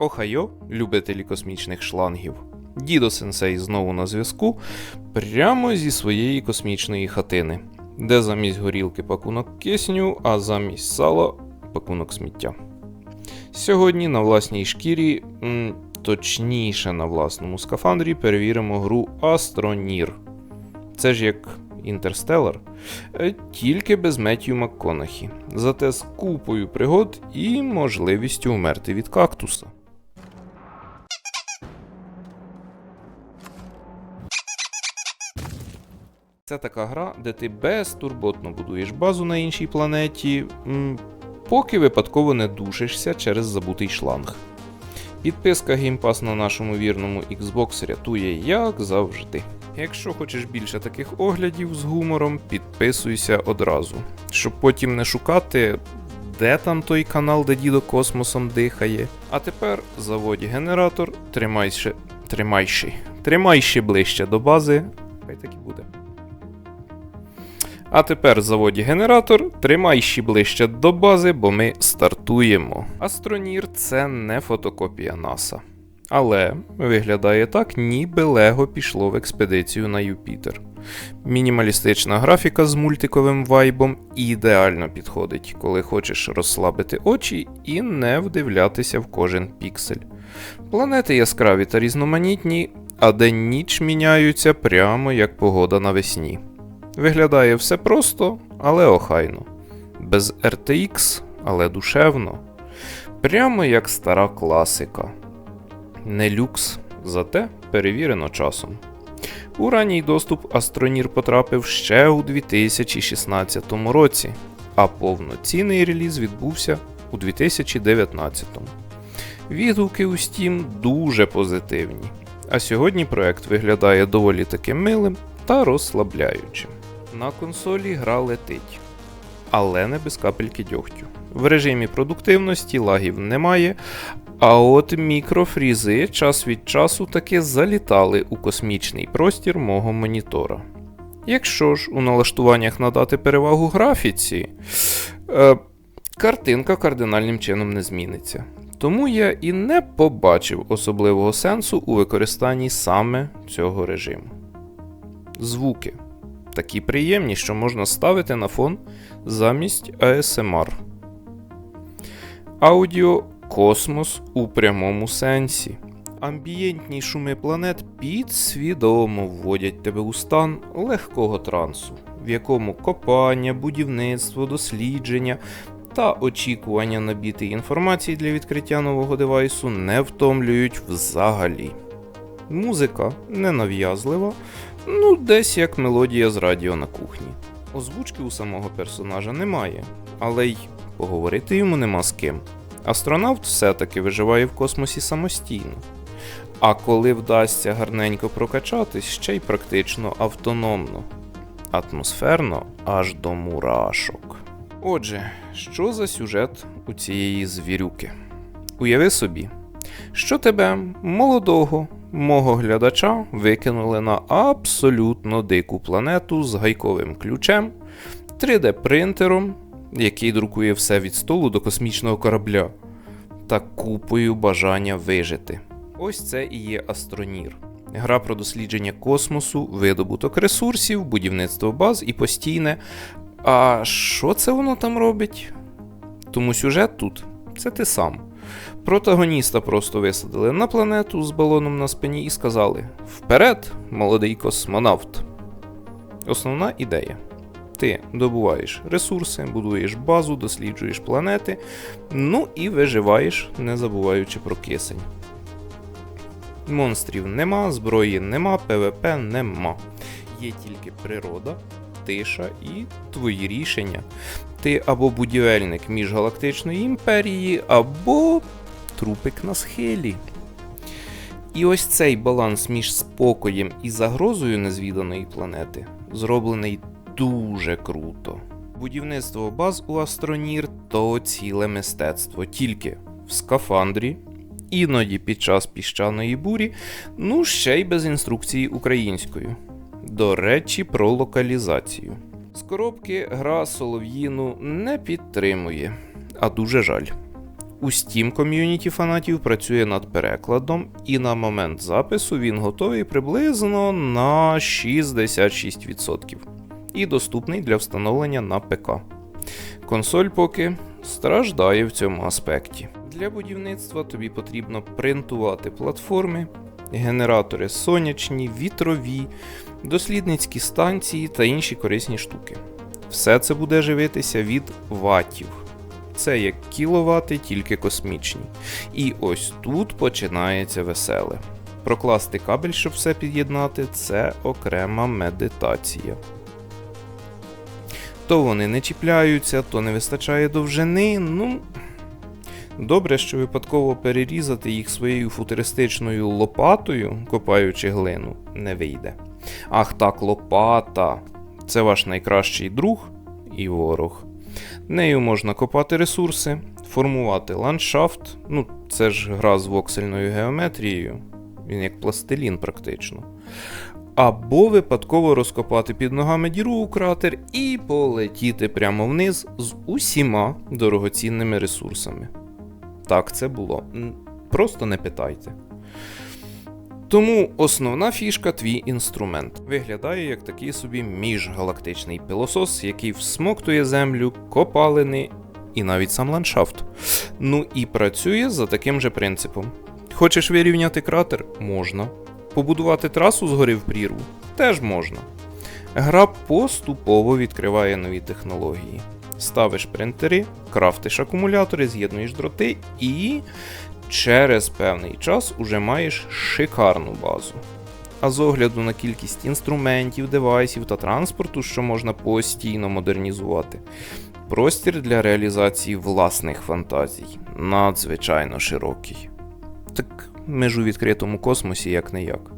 Охайо, любителі космічних шлангів. Дідо Сенсей знову на зв'язку прямо зі своєї космічної хатини, де замість горілки пакунок кисню, а замість сала пакунок сміття. Сьогодні на власній шкірі, точніше на власному скафандрі, перевіримо гру Астронір. Це ж як Інтерстеллар, е, тільки без Меттью МакКонахі, зате з купою пригод і можливістю вмерти від кактуса. Це така гра, де ти безтурботно будуєш базу на іншій планеті, поки випадково не душишся через забутий шланг. Підписка Game Pass на нашому вірному Xbox рятує, як завжди. Якщо хочеш більше таких оглядів з гумором, підписуйся одразу, щоб потім не шукати, де там той канал, де дідо космосом дихає. А тепер заводь генератор, тримай ще, тримай ближче до бази. Хай так і буде. А тепер заводі генератор, тримай ще ближче до бази, бо ми стартуємо. Астронір це не фотокопія НАСА. Але виглядає так, ніби Лего пішло в експедицію на Юпітер. Мінімалістична графіка з мультиковим вайбом ідеально підходить, коли хочеш розслабити очі і не вдивлятися в кожен піксель. Планети яскраві та різноманітні, а день ніч міняються прямо як погода навесні. Виглядає все просто, але охайно. Без RTX, але душевно. Прямо як стара класика. Не люкс, зате перевірено часом. У ранній доступ Астронір потрапив ще у 2016 році, а повноцінний реліз відбувся у 2019. Відгуки у Steam дуже позитивні. А сьогодні проект виглядає доволі таки милим та розслабляючим. На консолі гра летить, але не без капельки дьогтю. В режимі продуктивності лагів немає, а от мікрофрізи час від часу таки залітали у космічний простір мого монітора. Якщо ж у налаштуваннях надати перевагу графіці, е, картинка кардинальним чином не зміниться. Тому я і не побачив особливого сенсу у використанні саме цього режиму. Звуки такі приємні, що можна ставити на фон замість ASMR. Аудіо космос у прямому сенсі. Амбієнтні шуми планет підсвідомо вводять тебе у стан легкого трансу, в якому копання, будівництво, дослідження та очікування набіти інформації для відкриття нового девайсу не втомлюють взагалі. Музика ненав'язлива, ну десь як мелодія з радіо на кухні. Озвучки у самого персонажа немає, але й поговорити йому нема з ким. Астронавт все-таки виживає в космосі самостійно. А коли вдасться гарненько прокачатись, ще й практично автономно, атмосферно аж до мурашок. Отже, що за сюжет у цієї звірюки? Уяви собі, що тебе, молодого, мого глядача, викинули на абсолютно дику планету з гайковим ключем, 3D-принтером, який друкує все від столу до космічного корабля, та купою бажання вижити. Ось це і є Астронір. Гра про дослідження космосу, видобуток ресурсів, будівництво баз і постійне. А що це воно там робить? Тому сюжет тут це ти сам. Протагоніста просто висадили на планету з балоном на спині і сказали: Вперед, молодий космонавт! Основна ідея. Ти добуваєш ресурси, будуєш базу, досліджуєш планети, ну і виживаєш, не забуваючи про кисень. Монстрів нема, зброї нема, ПВП нема. Є тільки природа, тиша і твої рішення. Ти або будівельник міжгалактичної імперії, або трупик на схилі. І ось цей баланс між спокоєм і загрозою незвіданої планети зроблений дуже круто. Будівництво баз у Астронір то ціле мистецтво, тільки в скафандрі, іноді під час піщаної бурі, ну ще й без інструкції українською. До речі, про локалізацію. З коробки гра Солов'їну не підтримує, а дуже жаль. У Steam ком'юніті фанатів працює над перекладом, і на момент запису він готовий приблизно на 66% і доступний для встановлення на ПК. Консоль поки страждає в цьому аспекті. Для будівництва тобі потрібно принтувати платформи, генератори сонячні, вітрові, дослідницькі станції та інші корисні штуки. Все це буде живитися від ватів. Це як кіловати, тільки космічні. І ось тут починається веселе. Прокласти кабель, щоб все під'єднати, це окрема медитація. То вони не чіпляються, то не вистачає довжини. Ну. Добре, що випадково перерізати їх своєю футуристичною лопатою, копаючи глину, не вийде. Ах так, лопата. Це ваш найкращий друг і ворог. Нею можна копати ресурси, формувати ландшафт. Ну, це ж гра з воксельною геометрією. Він як пластилін практично. Або випадково розкопати під ногами діру у кратер і полетіти прямо вниз з усіма дорогоцінними ресурсами. Так це було. Просто не питайте. Тому основна фішка твій інструмент. Виглядає як такий собі міжгалактичний пилосос, який всмоктує землю, копалини і навіть сам ландшафт. Ну і працює за таким же принципом. Хочеш вирівняти кратер? Можна. Побудувати трасу згори в прірву? Теж можна. Гра поступово відкриває нові технології. Ставиш принтери, крафтиш акумулятори, з'єднуєш дроти і через певний час уже маєш шикарну базу. А з огляду на кількість інструментів, девайсів та транспорту, що можна постійно модернізувати, простір для реалізації власних фантазій надзвичайно широкий. Так ми ж у відкритому космосі як не як.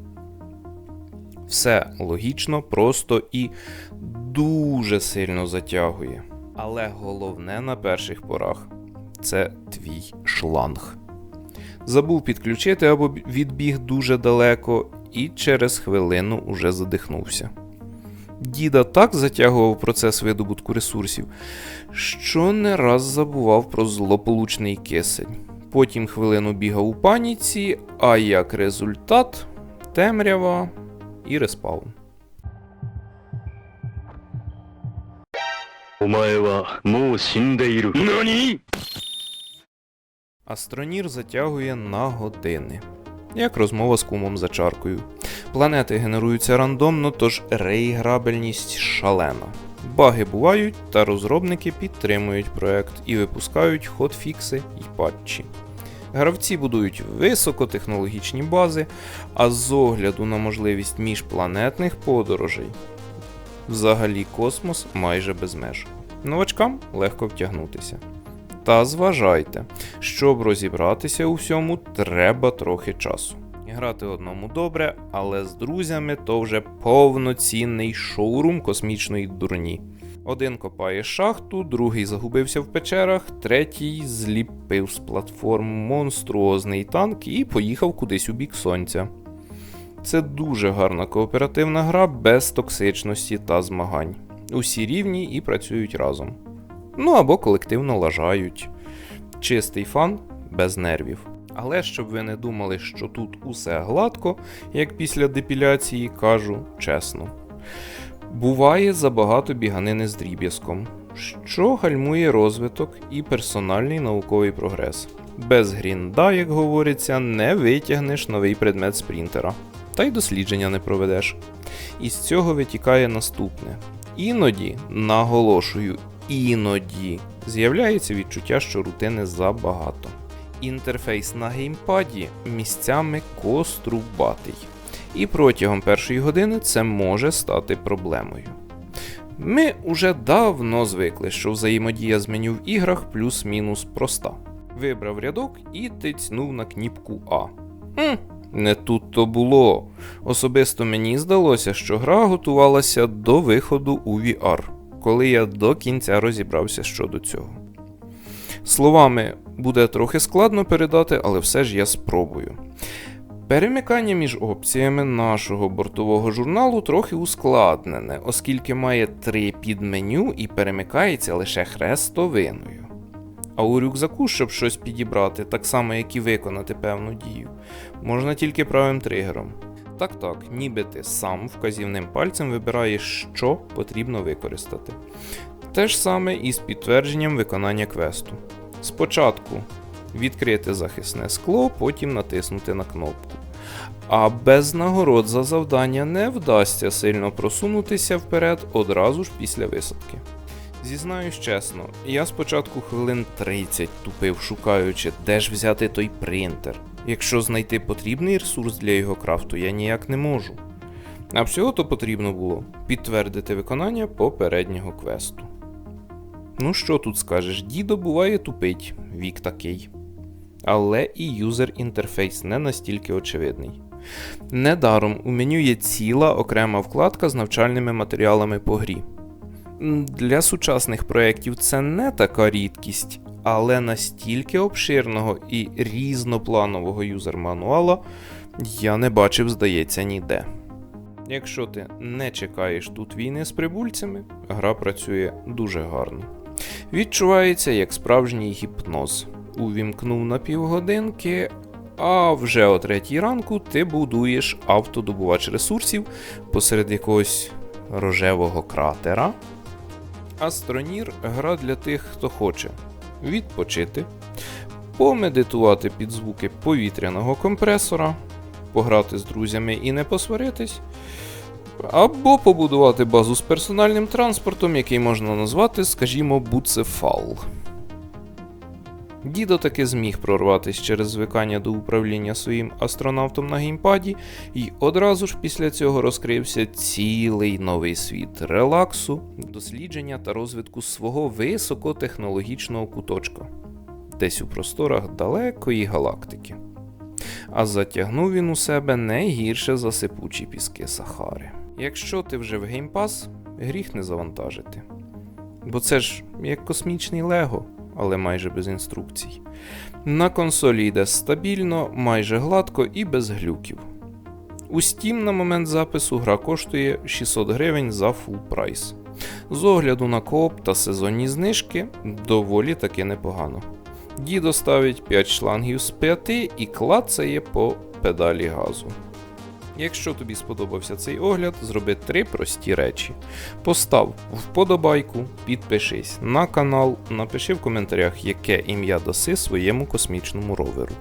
Все логічно, просто і дуже сильно затягує. Але головне на перших порах це твій шланг Забув підключити або б- відбіг дуже далеко, і через хвилину уже задихнувся. Діда так затягував процес видобутку ресурсів, що не раз забував про злополучний кисень. Потім хвилину бігав у паніці, а як результат темрява і респаун. お前はもう死んでいる。何 Астронір затягує на години. Як розмова з кумом за чаркою. Планети генеруються рандомно, тож реіграбельність шалена. Баги бувають, та розробники підтримують проект і випускають хотфікси і патчі. Гравці будують високотехнологічні бази, а з огляду на можливість міжпланетних подорожей взагалі космос майже без меж. Новачкам легко втягнутися. Та зважайте, щоб розібратися у всьому, треба трохи часу. Грати одному добре, але з друзями то вже повноцінний шоурум космічної дурні. Один копає шахту, другий загубився в печерах, третій зліпив з платформ монструозний танк і поїхав кудись у бік сонця. Це дуже гарна кооперативна гра без токсичності та змагань. Усі рівні і працюють разом. Ну або колективно лажають. Чистий фан без нервів. Але щоб ви не думали, що тут усе гладко, як після депіляції, кажу чесно. Буває забагато біганини з дріб'язком, що гальмує розвиток і персональний науковий прогрес. Без грінда, як говориться, не витягнеш новий предмет з принтера, та й дослідження не проведеш. Із цього витікає наступне. Іноді, наголошую, іноді з'являється відчуття, що рутини забагато. Інтерфейс на геймпаді місцями кострубатий, і протягом першої години це може стати проблемою. Ми уже давно звикли, що взаємодія з меню в іграх плюс-мінус проста. Вибрав рядок і тицьнув на кніпку А. Хм, не тут то було. Особисто мені здалося, що гра готувалася до виходу у VR, коли я до кінця розібрався щодо цього. Словами буде трохи складно передати, але все ж я спробую. Перемикання між опціями нашого бортового журналу трохи ускладнене, оскільки має три підменю і перемикається лише хрестовиною. А у рюкзаку, щоб щось підібрати, так само як і виконати певну дію, можна тільки правим тригером. Так так, ніби ти сам вказівним пальцем вибираєш, що потрібно використати. Те ж саме і з підтвердженням виконання квесту. Спочатку відкрити захисне скло, потім натиснути на кнопку. А без нагород за завдання не вдасться сильно просунутися вперед одразу ж після висадки. Зізнаюсь чесно, я спочатку хвилин 30 тупив, шукаючи, де ж взяти той принтер. Якщо знайти потрібний ресурс для його крафту, я ніяк не можу. А всього то потрібно було підтвердити виконання попереднього квесту. Ну що тут скажеш, дідо буває тупить, вік такий. Але і юзер інтерфейс не настільки очевидний. Недаром у меню є ціла окрема вкладка з навчальними матеріалами по грі. Для сучасних проєктів це не така рідкість, але настільки обширного і різнопланового юзер-мануала я не бачив, здається, ніде. Якщо ти не чекаєш тут війни з прибульцями, гра працює дуже гарно. Відчувається як справжній гіпноз. Увімкнув на півгодинки, а вже о третій ранку ти будуєш автодобувач ресурсів посеред якогось рожевого кратера. Астронір гра для тих, хто хоче відпочити, помедитувати під звуки повітряного компресора, пограти з друзями і не посваритись, або побудувати базу з персональним транспортом, який можна назвати, скажімо, буцефал. Дідо таки зміг прорватися через звикання до управління своїм астронавтом на геймпаді, і одразу ж після цього розкрився цілий новий світ релаксу, дослідження та розвитку свого високотехнологічного куточка, десь у просторах далекої галактики. А затягнув він у себе не гірше за сипучі піски Сахари. Якщо ти вже в геймпас, гріх не завантажити. Бо це ж як космічний Лего, але майже без інструкцій. На консолі йде стабільно, майже гладко і без глюків. У Steam на момент запису гра коштує 600 гривень за full прайс. З огляду на кооп та сезонні знижки доволі таки непогано. Дідо ставить 5 шлангів з 5 і клацає по педалі газу. Якщо тобі сподобався цей огляд, зроби три прості речі. Постав вподобайку, підпишись на канал, напиши в коментарях, яке ім'я даси своєму космічному роверу.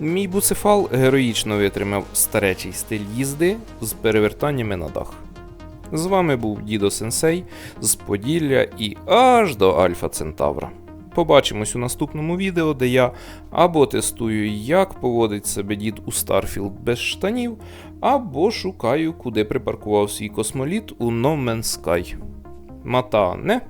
Мій буцефал героїчно витримав старечий стиль їзди з перевертаннями на дах. З вами був Дідо Сенсей з Поділля і аж до Альфа Центавра. Побачимось у наступному відео, де я або тестую, як поводить себе дід у Старфілд без штанів, або шукаю, куди припаркував свій космоліт у No Man's Sky. Мата не?